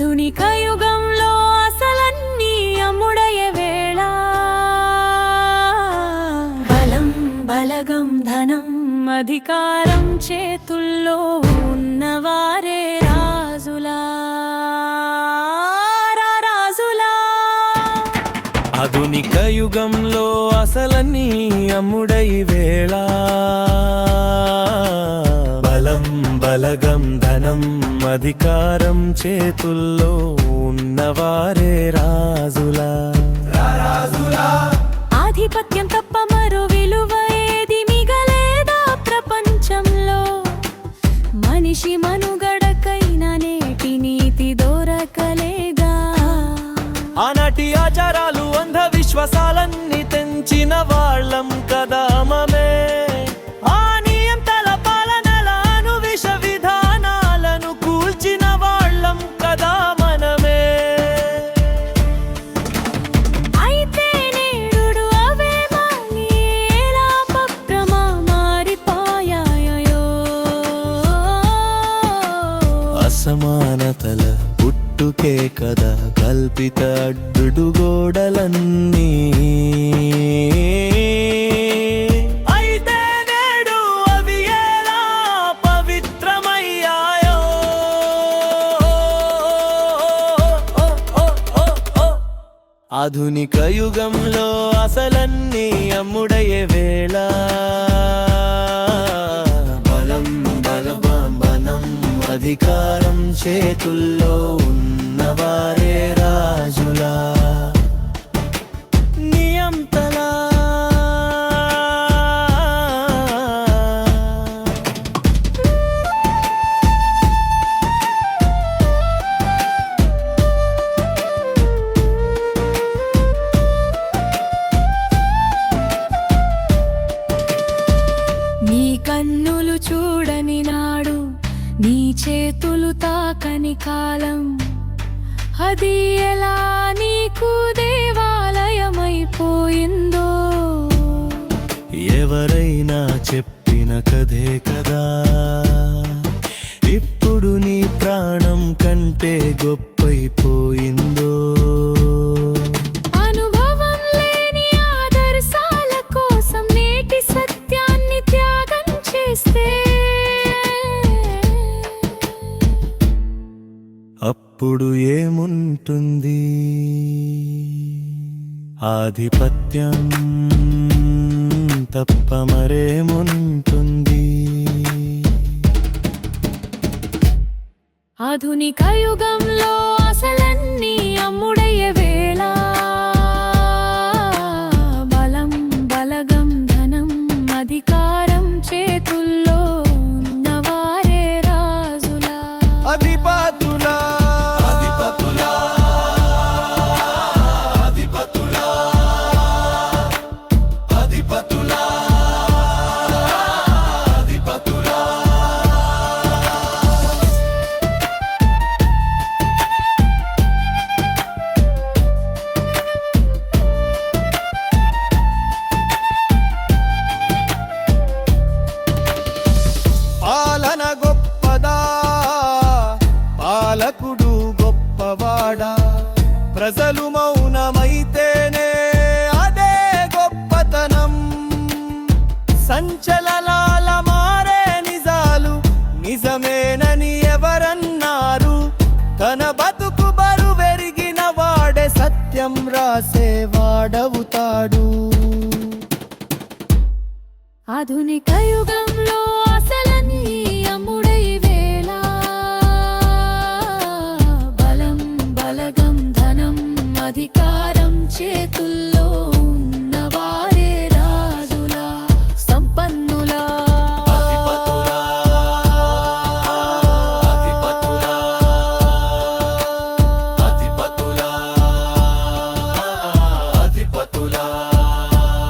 ఆధునిక యుగంలో అసలన్నీ అమ్ముడయ్యే వేళ. బలం బలగం ధనం అధికారం చేతుల్లో ఉన్నవారే రాజులా. ఆధునిక యుగంలో అసలన్నీ అమ్ముడై వేళ. బలం బలగం ధనం అధికారం చేతుల్లో ఉన్నవారే రాజులా. ఆధిపత్యం తప్ప మరో విలువ ఏది మిగలేదా ప్రపంచంలో? మనిషి మనుగడకైన నేటి నీతి దొరకలేదా? ఆనాటి ఆచారాలు విశ్వాసాలన్నీ తెంచిన వాళ్ళం కదా సమానతల పుట్టుకే కదా కల్పిత అడ్డు గోడలన్నీ. ఆధునిక యుగంలో అసలన్నీ అమ్ముడయ్యే వేళ. అధికారం చేతుల్లో ఉన్నవారే రాజులా. నియంతలా. నీ కన్నులు చూడని నాడు నీ చేతులు తాకని కాలం. అది ఎలా నీకు దేవాలయమైపోయిందో? ఎవరైనా చెప్పిన కథే కదా. ఇప్పుడు నీ ప్రాణం కంటే గొప్పైపోయిందో? అప్పుడు ఏముంటుంది? ఆధిపత్యం తప్ప మరేముంటుంది? ఆధునిక యుగంలో అసలన్నీ అమ్ముడయ్యే వేళ. బలం బలగం ధనం అధికారం చేతుల్లో ఉన్నవారే రాజులా. అధిపతులా పాలన గొప్పదా? పాలకుడు గొప్పవాడా? ప్రజలు మౌనమైతేనే అదే గొప్పతనం. సంచలనాల మారే నిజాలు నిజమేనని ఎవరన్నారు? తన బతుకు బరువెరిగిన వాడే సత్యం రాసేవాడవుతాడు ఆధునిక యుగంలో práctica.